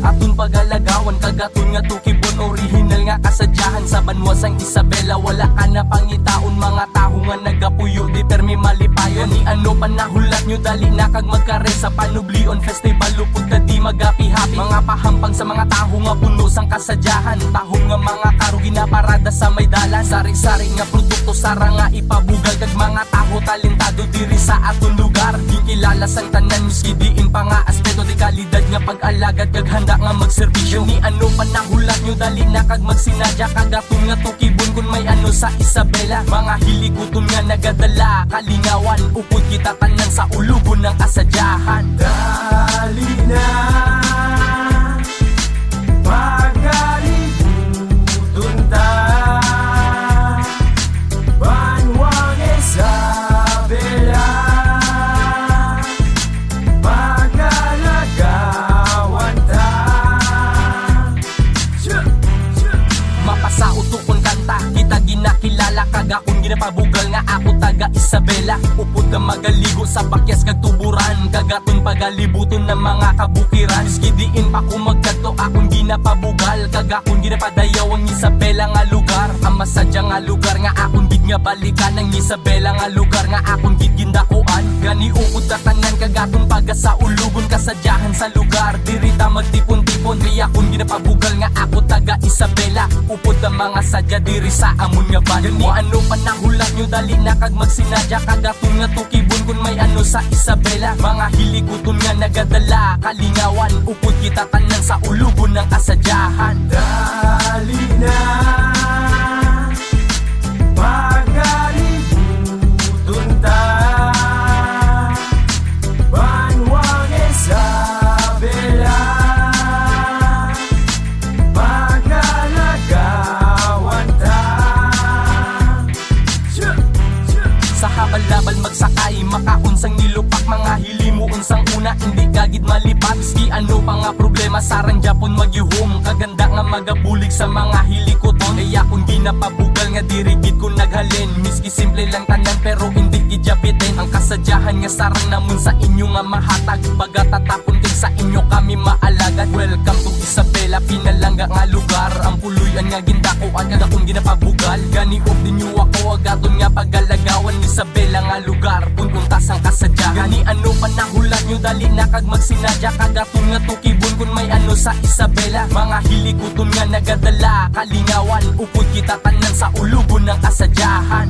atun pagalagawan Kagatun nga tukibon Original nga kasadyahan. Sa banwasang Isabela Wala ka na pangitaon. Mga taho nga nagapuyo Di permi malipayon. Ni ano pa nahulat nyo Dali na kag magkare Sa panublion Festival Lupod ka di magapi-hapi. Mga pahampang sa mga taho nga puno sang kasadyahan. Taho nga mga karo ginaparada sa may dalan. Sari-sari nga produkto Sara nga ipabugal. Kag mga taho talentado Diri sa atong lugar. Di kilala sang tanan Miski diin pa aspeto Di kalidad nga pag-alagad Kag handa nga magserbisyo. Ni ano pa nahulat nyo Dali na kag magsinadya. Kagatong nga tukibon Kung may ano sa Isabela. Mga hilikuton nga nagadala Kalingawan. Upod kita tanan sa ulugon ng kasadyahan Dali na ginapabugal nga ako taga Isabela. Upod ka magaligo sa pakyas kag tuburan Kagaton pagalibuton ng mga kabukiran. Miski diin pa ko magkadto akong ginapabugal Kagakon ginapadayaw ang Isabela nga lugar. Ang masadya nga lugar nga akong gid nga balikan. Ang Isabela nga lugar nga akong gid gindakuan. Gani ukod tatanan kagaton paga sa ulugon Kasadyahan sa lugar Dirita magtipon-tipon. Riya kung ginapabugal nga ako taga Isabela. Upod ang mga sadya diri sa amon nga bayan Mo ano pa nahulat nyo dali na kag magsinadya. Kagatong nga tukibon kung may ano sa Isabela. Mga hilikuton nga nagadala Kalingawan. Upod kita tanan una Hindi gagid malipat. Ski ano pa nga problema? Sarang Japon magyuhom Kaganda nga magabulig sa mga hilikoton Kaya kung di napabugal nga dirigid ko naghalin. Miski simple lang tanan pero hindi gijabitin Ang kasadyahan nga sarang namun sa inyo nga mahatag. Pagatatapon din sa inyo kami maalagad. Welcome to Isabela Pinalangga nga lugar. Ang puluyan nga gindakuan Kaga kung ginapabugal. Gani of din nyo ako Agaton nga pagalagawan. Isabela nga lugar Punpuntas ang kasadyahan Gani ano pa nahulat nyo Dali na kag magsinadya. Kagaton nga tukibon Kung may ano sa Isabela. Mga hilikuton nga nagadala Kalingawan. Upod kita tanan sa ulugon ng kasadyahan